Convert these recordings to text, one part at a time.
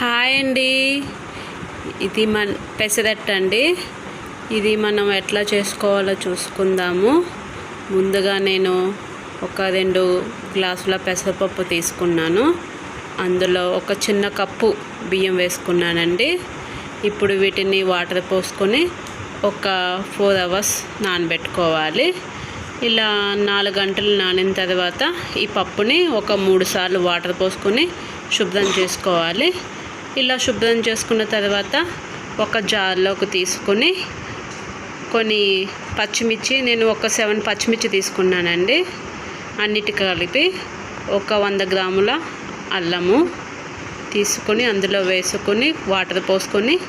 Hi అండి. ఇది మన పెసరట్టు అండి. ఇది మనం ఎట్లా చేసుకోవాలో చూసుకుందాము. ముందుగా నేను ఒక రెండు గ్లాసుల పెసరపప్పు తీసుకున్నాను. అందులో ఒక చిన్న కప్పు బియ్యం వేసుకున్నానండి. ఇప్పుడు వీటిని వాటర్ పోసుకొని ఒక ఫోర్ అవర్స్ నానబెట్టుకోవాలి. ఇలా నాలుగు గంటలు నానిన తర్వాత ఈ పప్పుని ఒక మూడు సార్లు వాటర్ పోసుకొని శుభ్రం చేసుకోవాలి. ఇలా శుభ్రం చేసుకున్న తర్వాత ఒక జార్లోకి తీసుకొని కొన్ని పచ్చిమిర్చి నేను ఒక సెవెన్ పచ్చిమిర్చి తీసుకున్నానండి. అన్నిటి కలిపి ఒక వంద గ్రాముల అల్లము తీసుకొని అందులో వేసుకొని వాటర్ పోసుకొని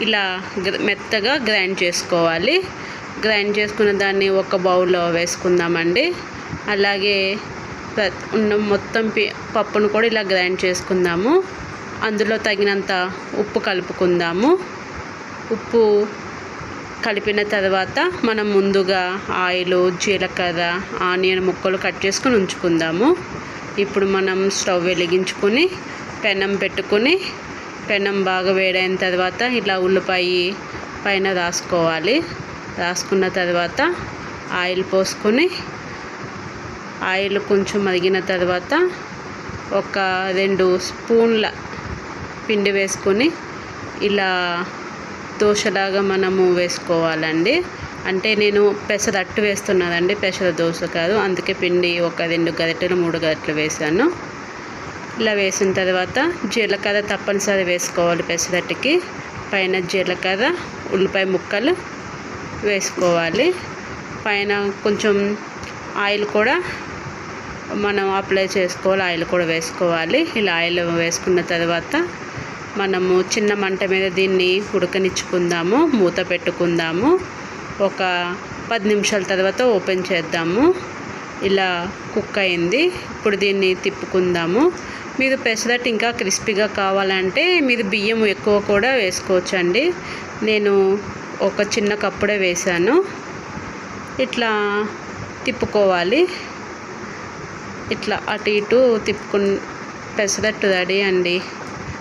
ఇలా గ్ర- మెత్తగా గ్రైండ్ చేసుకోవాలి. గ్రైండ్ చేసుకున్న దాన్ని ఒక బౌల్లో వేసుకుందామండి. అలాగే ఉన్న మొత్తం పి- పప్పును కూడా ఇలా గ్రైండ్ చేసుకుందాము. అందులో తగినంత ఉప్పు కలుపుకుందాము. ఉప్పు కలిపిన తర్వాత మనం ముందుగా ఆయిల్ జీలకర్ర ఆనియన్ ముక్కలు కట్ చేసుకొని ఉంచుకుందాము. ఇప్పుడు మనం స్టవ్ వెలిగించుకొని పెనం పెట్టుకొని పెనం బాగా వేడైన తర్వాత ఇలా ఉల్లిపాయ పైన రాసుకోవాలి. రాసుకున్న తర్వాత ఆయిల్ పోసుకొని ఆయిల్ కొంచెం మరిగిన తర్వాత ఒక రెండు స్పూన్ల పిండి వేసుకొని ఇలా దోశలాగా మనము వేసుకోవాలండి. అంటే నేను పెసరట్టు వేస్తున్నదండి పెసర దోశ కాదు. అందుకే పిండి ఒక రెండు గరిటెలు మూడు గరిటెలు వేసాను ఇలా వేసిన తర్వాత జీలకర్ర తప్పనిసరి వేసుకోవాలి పెసరట్టుకి పైన జీలకర్ర ఉల్లిపాయ ముక్కలు వేసుకోవాలి. పైన కొంచెం ఆయిల్ కూడా మనం అప్లై చేసుకోవాలి ఆయిల్ కూడా వేసుకోవాలి. ఇలా ఆయిల్ వేసుకున్న తర్వాత మనము చిన్న మంట మీద దీన్ని ఉడకనిచ్చుకుందాము మూత పెట్టుకుందాము. ఒక పది నిమిషాల తర్వాత ఓపెన్ చేద్దాము. ఇలా కుక్ అయింది. ఇప్పుడు దీన్ని తిప్పుకుందాము. మీరు పెసరట్టు ఇంకా క్రిస్పీగా కావాలంటే మీరు బియ్యం ఎక్కువ కూడా వేసుకోవచ్చండి. నేను ఒక చిన్న కప్పుడే వేశాను. ఇట్లా తిప్పుకోవాలి. ఇట్లా అటు ఇటు తిప్పుకు పెసరట్టు రెడీ అండి.